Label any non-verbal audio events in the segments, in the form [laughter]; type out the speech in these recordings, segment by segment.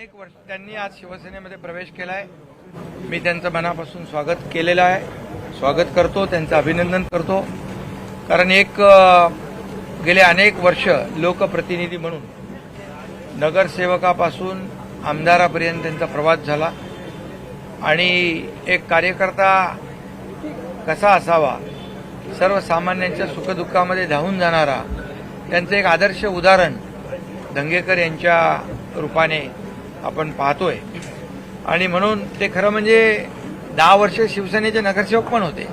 अनेक वर्ष त्यांनी आज शिवसेनेमध्ये प्रवेश केलाय. मी त्यांचं मनापासून स्वागत केलेलं आहे. स्वागत करतो त्यांचं अभिनंदन करतो. कारण एक गेले अनेक वर्ष लोकप्रतिनिधी म्हणून नगरसेवकापासून आमदारापर्यंत त्यांचा प्रवास झाला. आणि एक कार्यकर्ता कसा असावा सर्वसामान्यांच्या सुखदुःखामध्ये धावून जाणारा त्यांचं एक आदर्श उदाहरण धंगेकर यांच्या रूपाने आपण पाहतोय. आणि म्हणून ते खरं म्हणजे दहा वर्ष शिवसेनेचे नगरसेवक पण होते.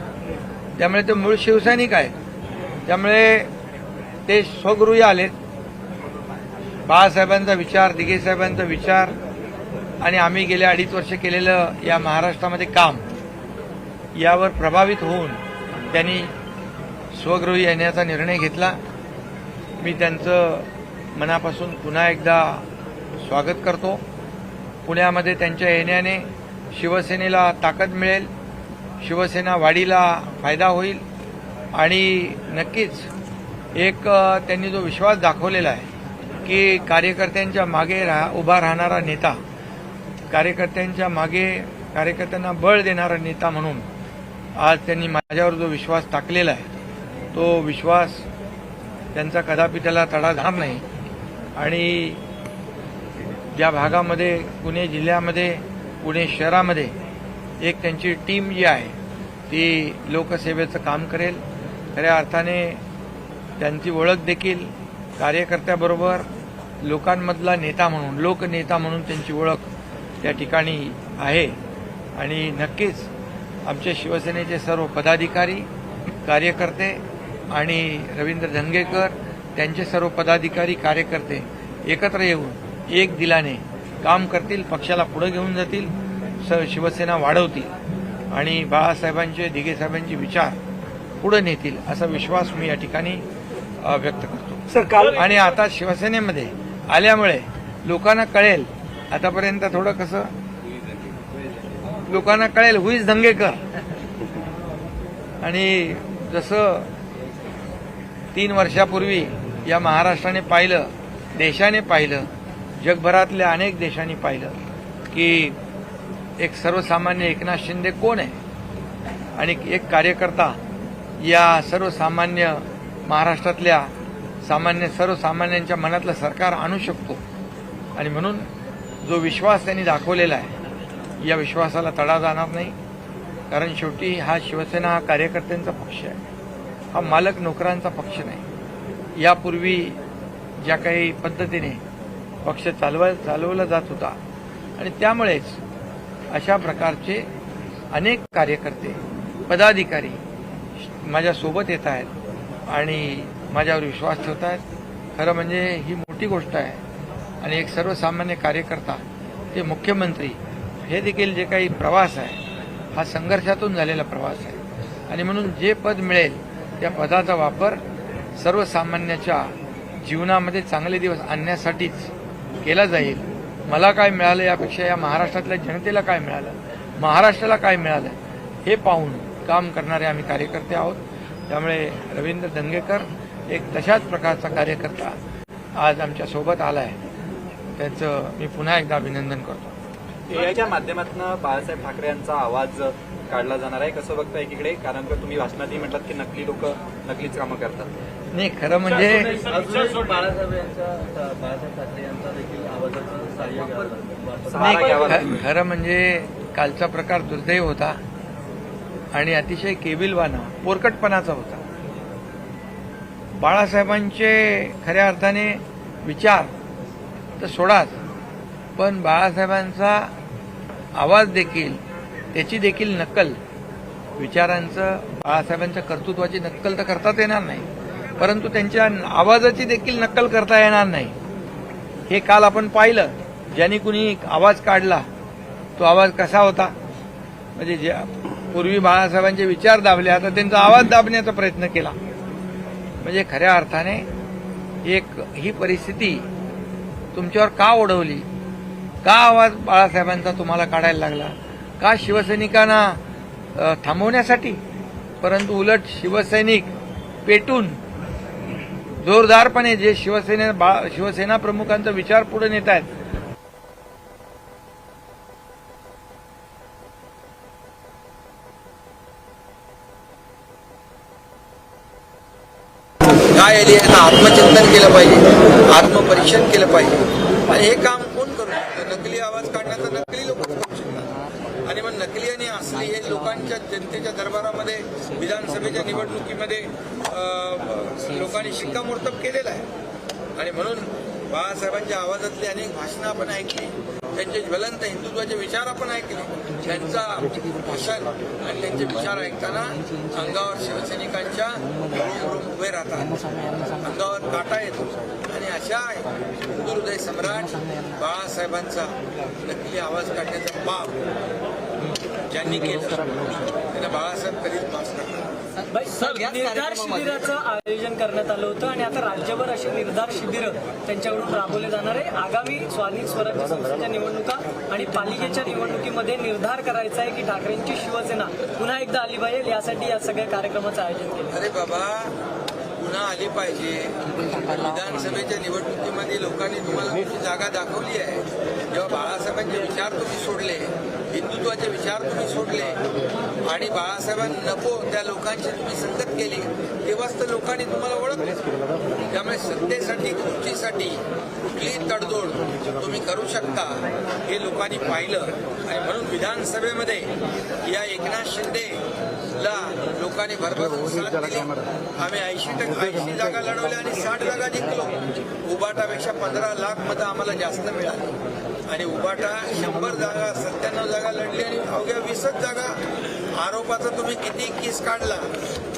त्यामुळे ते मूळ शिवसैनिक आहेत. त्यामुळे ते स्वगृही आलेत. बाळासाहेबांचा विचार दिघेसाहेबांचा विचार आणि आम्ही गेल्या अडीच वर्ष केलेलं या महाराष्ट्रामध्ये काम यावर प्रभावित होऊन त्यांनी स्वगृही येण्याचा निर्णय घेतला. मी त्यांचं मनापासून पुन्हा एकदा स्वागत करतो. पुण्यामध्ये त्यांच्या येण्याने शिवसेनेला ताकद मिळेल शिवसेना वाढीला फायदा होईल आणि नक्कीच एक त्यांनी जो विश्वास दाखवलेला आहे की कार्यकर्त्यांच्या मागे रा उभा राहणारा नेता कार्यकर्त्यांच्या मागे कार्यकर्त्यांना बळ देणारा नेता म्हणून आज त्यांनी माझ्यावर जो विश्वास टाकलेला आहे तो विश्वास त्यांचा कदापि त्याला तडा जाणार नाही. आणि ज्या भागामध्ये पुणे जिल्ह्यामध्ये पुणे शहरामध्ये एक त्यांची टीम जी आहे ती लोकसेवेचं काम करेल. खऱ्या अर्थाने त्यांची ओळख देखील कार्यकर्त्याबरोबर लोकांमधला नेता म्हणून लोकनेता म्हणून त्यांची ओळख त्या ठिकाणी आहे. आणि नक्कीच आमच्या शिवसेनेचे सर्व पदाधिकारी कार्यकर्ते आणि रवींद्र धंगेकर त्यांचे सर्व पदाधिकारी कार्यकर्ते एकत्र येऊन एक दिलाने काम करतील पक्षाला पुढे घेऊन जातील शिवसेना वाढवतील आणि बाळासाहेबांचे दिघे साहेबांचे विचार पुढे नेतील असा विश्वास मी या ठिकाणी व्यक्त करतो. आणि आता शिवसेनेमध्ये आल्यामुळे लोकांना कळेल आतापर्यंत थोडं कसं लोकांना कळेल हुईज धंगेकर? आणि जसं तीन वर्षापूर्वी या महाराष्ट्राने पाहिलं देशाने पाहिलं जगभरातल्या अनेक देशांनी पाहिलं की एक सर्वसामान्य एकनाथ शिंदे कोण आहे? आणि एक कार्यकर्ता या सर्वसामान्य महाराष्ट्रातल्या सामान्य सर्वसामान्यांच्या मनातलं सरकार आणू शकतो. आणि म्हणून जो विश्वास त्यांनी दाखवलेला आहे या विश्वासाला तडा जाणार नाही. कारण शेवटी हा शिवसेना हा कार्यकर्त्यांचा पक्ष आहे. हा मालक नोकरांचा पक्ष नाही. यापूर्वी ज्या काही पद्धतीने पक्ष चालवा चालवला जात होता. आणि त्यामुळेच अशा प्रकारचे अनेक कार्यकर्ते पदाधिकारी माझ्यासोबत येत आहेत आणि माझ्यावर विश्वास ठेवत आहेत. खरं म्हणजे ही मोठी गोष्ट आहे. आणि एक सर्वसामान्य कार्यकर्ता ते मुख्यमंत्री हे देखील जे काही प्रवास आहे हा संघर्षातून झालेला प्रवास आहे. आणि म्हणून जे पद मिळेल त्या पदाचा वापर सर्वसामान्याच्या जीवनामध्ये चांगले दिवस आणण्यासाठीच केला जाईल. मला काय मिळालं यापेक्षा या महाराष्ट्रातल्या जनतेला काय मिळालं? महाराष्ट्राला काय मिळालं? हे पाहून काम करणारे आम्ही कार्यकर्ते आहोत. त्यामुळे रवींद्र दंगेकर एक तशाच प्रकारचा कार्यकर्ता आज आमच्यासोबत आला आहे त्याचं मी पुन्हा एकदा अभिनंदन करतो. एआयच्या माध्यमातून बाळासाहेब ठाकरे यांचा आवाज काढला जाणार आहे. कसं बघता एकीकडे? कारण का तुम्ही भाषणातही म्हटलात की नकली लोक नकलीच कामं करतात. नाही खरं म्हणजे नाही. खरं म्हणजे कालचा प्रकार दुर्दैव होता आणि अतिशय केबिलवाना पोरकटपणाचा होता. बाळासाहेबांचे खऱ्या अर्थाने विचार तर सोडाच पण बाळासाहेबांचा आवाज देखील त्याची देखील नक्कल. विचारांचं बाळासाहेबांच्या कर्तृत्वाची नक्कल तर करताच येणार नाही. परंतु त्यांच्या आवाजाची देखील नक्कल करता येणार नाही. हे काल आपण पाहिलं. ज्यांनी कुणी आवाज काढला तो आवाज कसा होता? म्हणजे ज्या पूर्वी बाळासाहेबांचे विचार दाबले आता त्यांचा आवाज दाबण्याचा प्रयत्न केला. म्हणजे खऱ्या अर्थाने एक ही परिस्थिती तुमच्यावर का ओढवली? का आवाज बाळासाहेबांचा तुम्हाला काढायला लागला? का शिवसैनिकांना थांबवण्यासाठी? परंतु उलट शिवसैनिक पेटून जोरदारपणे जे शिवसेने शिवसेना प्रमुखांचा विचार पुढे नेत आहेत. काय याला आत्मचिंतन केलं पाहिजे आत्मपरीक्षण केलं पाहिजे. आणि हे काम कोण करू नकली आवाज काढण्याचा नकली लोक नकली आणि असली हे लोकांच्या जनतेच्या दरबारामध्ये विधानसभेच्या निवडणुकीमध्ये लोकांनी शिक्कामोर्तब केलेला आहे. आणि म्हणून बाळासाहेबांच्या आवाजातली अनेक भाषणं आपण ऐकली त्यांचे ज्वलंत हिंदुत्वाचे विचार आपण ऐकले त्यांचा भाषण आणि त्यांचे विचार ऐकताना अंगावर शिवसैनिकांच्या उभे राहतात. अंगावर काटा येतो. आणि अशा हिंदू हृदय सम्राट बाळासाहेबांचा नकली आवाज काढण्याचा बाब ज्यांनी केलं. त्यांना बाळासाहेब कधीच माफ करतात निर्धार शिबिराचं आयोजन करण्यात आलं होतं आणि आता राज्यभर अशी निर्धार शिबिरं त्यांच्याकडून राबवले जाणार आहे. आगामी स्वाधीन स्वराज्य संस्थेच्या निवडणुका आणि पालिकेच्या निवडणुकीमध्ये निर्धार करायचा आहे की ठाकरेंची शिवसेना पुन्हा एकदा आली पाहिजे. यासाठी या सगळ्या कार्यक्रमाचं आयोजन केलं. अरे बाबा पुन्हा आली पाहिजे. विधानसभेच्या निवडणुकीमध्ये लोकांनी तुम्हाला तुमची जागा दाखवली आहे. जेव्हा बाळासाहेबांचे विचार तुम्ही सोडले हिंदुत्वाचे विचार तुम्ही सोडले. आणि बाळासाहेबांना नको त्या लोकांची तुम्ही संगत केली. तेव्हाच तर लोकांनी तुम्हाला ओळखले. त्यामुळे सत्तेसाठी खुर्चीसाठी कुठलीही तडजोड तुम्ही करू शकता हे लोकांनी पाहिलं. आणि म्हणून विधानसभेमध्ये या एकनाथ शिंदेला लोकांनी भरभरून साथ दिली आम्ही ऐंशी टक्के ऐंशी जागा लढवल्या आणि साठ जागा जिंकलो. उबाटापेक्षा पंधरा लाख मतं आम्हाला जास्त मिळाली. आणि उबाटा शंभर जागा सत्त्याण्णव जागा लढली आणि अवघ्या वीसच जागा आरोपाचा तुम्ही किती केस काढला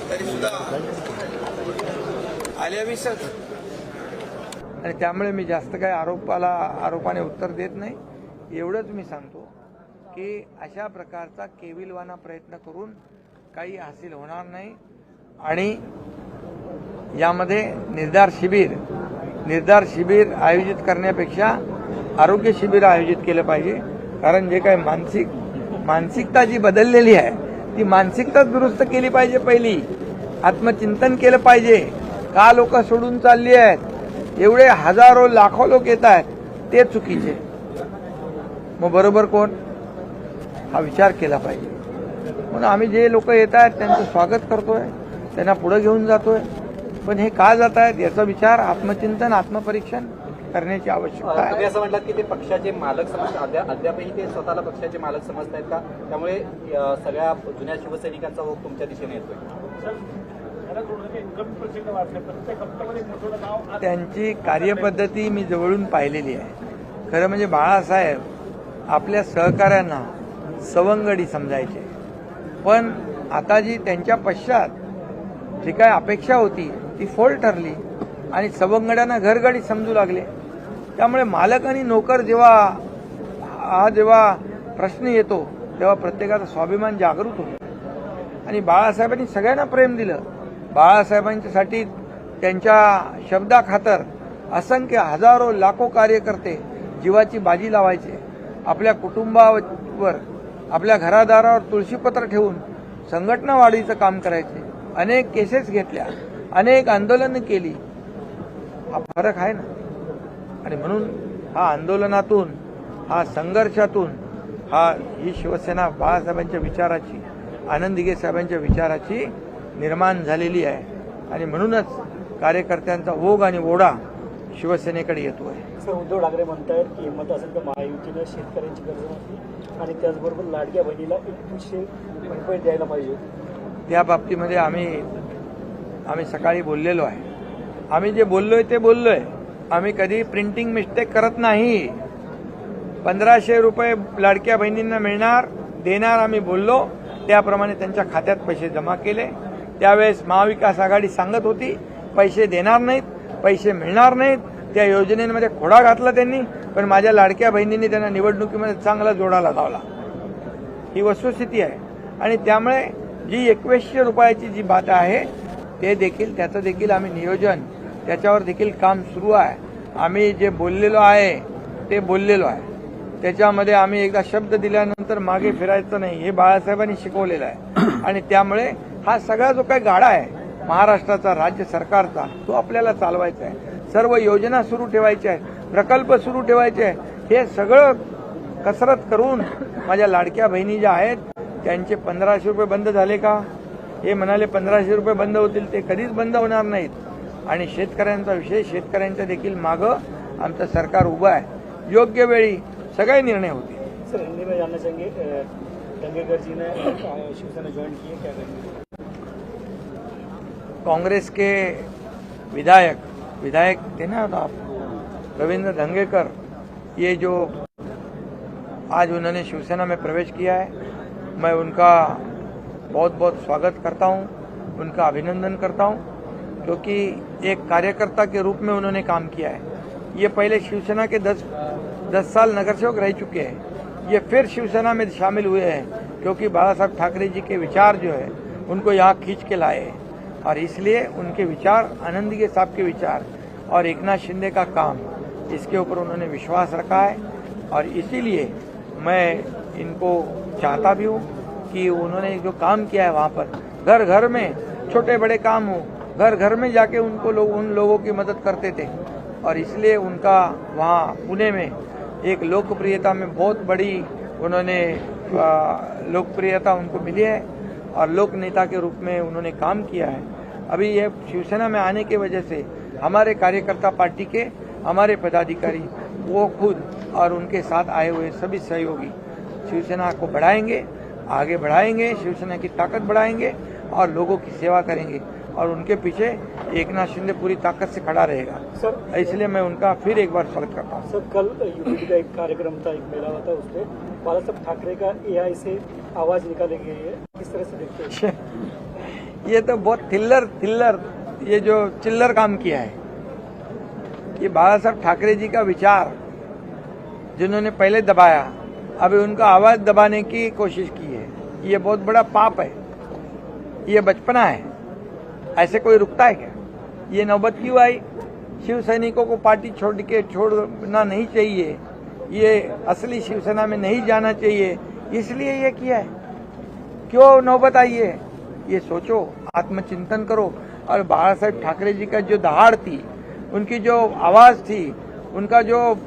तरी सुद्धा आल्या वीसच. आणि त्यामुळे मी जास्त काही आरोपाला आरोपाने उत्तर देत नाही. एवढंच मी सांगतो की अशा प्रकारचा केविलवाना प्रयत्न करून काही हासिल होणार नाही. आणि यामध्ये निर्धार शिबिर निर्धार शिबिर आयोजित करण्यापेक्षा आरोग्य शिबिर आयोजित केलं पाहिजे. कारण जे काही मानसिक मानसिकता जी बदललेली आहे ती मानसिकता दुरुस्त केली पाहिजे पहिली. आत्मचिंतन केलं पाहिजे. का लोक सोडून चालली आहेत? एवढे हजारो लाखो लोक येत आहेत. ते चुकीचे. मग बरोबर कोण? हा विचार केला पाहिजे. म्हणून आम्ही जे लोक येत आहेत त्यांचं स्वागत करतोय. त्यांना पुढे घेऊन जातोय. पण हे का जात आहेत याचा विचार आत्मचिंतन आत्मपरीक्षण करण्याची आवश्यकता आहे. असं म्हटलं की ते पक्षाचे मालक समज अद्या- अद्यापही ते स्वतःला पक्षाचे मालक समजत आहेत का? त्यामुळे सगळ्या जुन्या शिवसैनिकांचा ओघ तुमच्या दिशेने येतोय. त्यांची कार्यपद्धती मी जवळून पाहिलेली आहे. खरं म्हणजे बाळासाहेब आपल्या सहकाऱ्यांना सवंगडी समजायचे. पण आता जी त्यांच्या पश्चात जी काय अपेक्षा होती ती फोल ठरली आणि सवंगड्यांना घरगडी समजू लागले. त्यामुळे मालक आणि नोकर जेव्हा हा जेव्हा प्रश्न येतो तेव्हा प्रत्येकाचा स्वाभिमान जागृत होतो. आणि बाळासाहेबांनी सगळ्यांना प्रेम दिलं. बाळासाहेबांच्यासाठी त्यांच्या शब्दाखातर असंख्य हजारो लाखो कार्यकर्ते जीवाची बाजी लावायचे. आपल्या कुटुंबावर आपल्या घरादारावर तुळशीपत्र ठेवून संघटना वाढीचं काम करायचे. अनेक केसेस घेतल्या. अनेक आंदोलनं केली. हा फरक आहे ना? आणि म्हणून हा आंदोलनातून हा संघर्षातून हा ही शिवसेना बाळासाहेबांच्या विचाराची आनंद दिघे साहेबांच्या विचाराची निर्माण झालेली आहे. आणि म्हणूनच कार्यकर्त्यांचा ओघ आणि ओढा शिवसेनेकडे येतोय. सर उद्धव ठाकरे म्हणतायत की हिंमत असेल तर महायुतीनं शेतकऱ्यांची कर्जमाफी आणि त्याचबरोबर लाडक्या बहिणीला एकवीसशे रुपये द्यायला पाहिजे. त्या बाबतीमध्ये आम्ही आम्ही सकाळी बोललेलो आहे. आम्ही जे बोललोय ते बोललोय. आम्ही कधी प्रिंटिंग मिस्टेक करत नाही. पंधराशे रुपये लाडक्या बहिणींना मिळणार देणार आम्ही बोललो. त्याप्रमाणे त्यांच्या खात्यात पैसे जमा केले. त्यावेळेस महाविकास आघाडी सांगत होती पैसे देणार नाहीत पैसे मिळणार नाहीत. त्या योजनेमध्ये खोडा घातला त्यांनी पण माझ्या लाडक्या बहिणींनी त्यांना निवडणुकीमध्ये चांगला जोडाला लावला ही वस्तुस्थिती आहे. आणि त्यामुळे जी एकवीसशे रुपयाची जी बात आहे ते देखील त्याचं देखील आम्ही नियोजन त्याच्यावर देखील काम सुरू आहे. आम्ही जे बोललेलो आहे ते बोललेलो आहे. त्याच्यामध्ये आम्ही एकदा शब्द दिल्यानंतर मागे फिरायचं नाही हे बाळासाहेबांनी शिकवलेलं आहे. आणि त्यामुळे हा सगळा जो काही गाडा आहे महाराष्ट्राचा राज्य सरकारचा तो आपल्याला चालवायचा आहे. सर्व योजना सुरू ठेवायच्या आहेत प्रकल्प सुरू ठेवायचे आहे. हे सगळं कसरत करून माझ्या लाडक्या बहिणी ज्या आहेत त्यांचे पंधराशे रुपये बंद झाले का? हे म्हणाले पंधराशे रुपये बंद होतील ते कधीच बंद होणार नाहीत. आणि शेतकऱ्यांचा विषय शेतकऱ्यांच्या देखील मागं आमचं सरकार उभं आहे. योग्य वेळी सगळे निर्णय होतील. सर हिंदी में जानना चाहेंगे अ, दंगेकर जी ने अ, शिवसेना ज्वाइन की क्या करेंगे कांग्रेस के विधायक विधायक थे ना तो आप रविंद्र धंगेकर ये जो आज उन्होंने शिवसेना में प्रवेश किया है मैं उनका बहुत बहुत स्वागत करता हूं उनका अभिनंदन करता हूं। क्योंकि एक कार्यकर्ता के रूप में उन्होंने काम किया है। ये पहले शिवसेना के दस दस साल नगर सेवक रह चुके हैं। ये फिर शिवसेना में शामिल हुए हैं, क्योंकि बाला साहब ठाकरे जी के विचार जो है, उनको यहाँ खींच के लाए हैं। और इसलिए उनके विचार, आनंदी साहब के विचार और एकनाथ शिंदे का काम, इसके ऊपर उन्होंने विश्वास रखा है। और इसीलिए मैं इनको चाहता भी हूँ कि उन्होंने जो काम किया है वहाँ पर घर घर में छोटे बड़े काम हो घर घर में जाके उनको लोग, उन लोगों की मदद करते थे। और इसलिए उनका वहाँ पुणे में एक लोकप्रियता में बहुत बड़ी उन्होंने लोकप्रियता उनको मिली है और लोक नेता के रूप में उन्होंने काम किया है। अभी ये शिवसेना में आने की वजह से हमारे कार्यकर्ता पार्टी के, हमारे पदाधिकारी, वो खुद और उनके साथ आए हुए सभी सहयोगी शिवसेना को बढ़ाएँगे, आगे बढ़ाएँगे, शिवसेना की ताकत बढ़ाएँगे और लोगों की सेवा करेंगे। और उनके पीछे एक नाथ शिंदे पूरी ताकत से खड़ा रहेगा। सर इसलिए मैं उनका फिर एक बार स्वागत करता हूँ। सर कल यूपी का एक कार्यक्रम था एक मेला हुआ था उसपे बाला साहब ठाकरे का एआई से आवाज़ निकाली गई है किस तरह से देखते हैं? [laughs] ये तो बहुत थिल्लर थिल्लर ये जो चिल्लर काम किया है। ये बाला साहब ठाकरे जी का विचार जिन्होंने पहले दबाया अभी उनका आवाज़ दबाने की कोशिश की है। ये बहुत बड़ा पाप है। ये बचपना है। ऐसे कोई रुकता है क्या? ये नौबत क्यों आई? शिव सैनिकों को पार्टी छोड़ के छोड़ना नहीं चाहिए। ये असली शिवसेना में नहीं जाना चाहिए। इसलिए ये किया है। क्यों नौबत आई है? ये सोचो, आत्मचिंतन करो। और बाला साहेब ठाकरे जी का जो दहाड़ थी, उनकी जो आवाज़ थी, उनका जो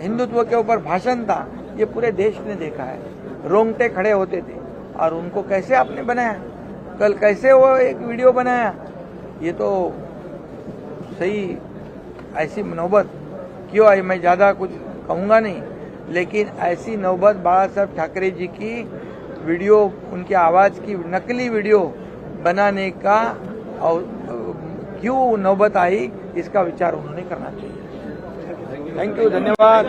हिंदुत्व के ऊपर भाषण था, ये पूरे देश ने देखा है। रोंगटे खड़े होते थे। और उनको कैसे आपने बनाया? कल कैसे वो एक वीडियो बनाया? ये तो सही ऐसी नौबत क्यों आई? मैं ज़्यादा कुछ कहूँगा नहीं लेकिन ऐसी नौबत बाला साहब ठाकरे जी की वीडियो उनकी आवाज़ की नकली वीडियो बनाने का और क्यों नौबत आई इसका विचार उन्होंने करना चाहिए। थैंक यू धन्यवाद।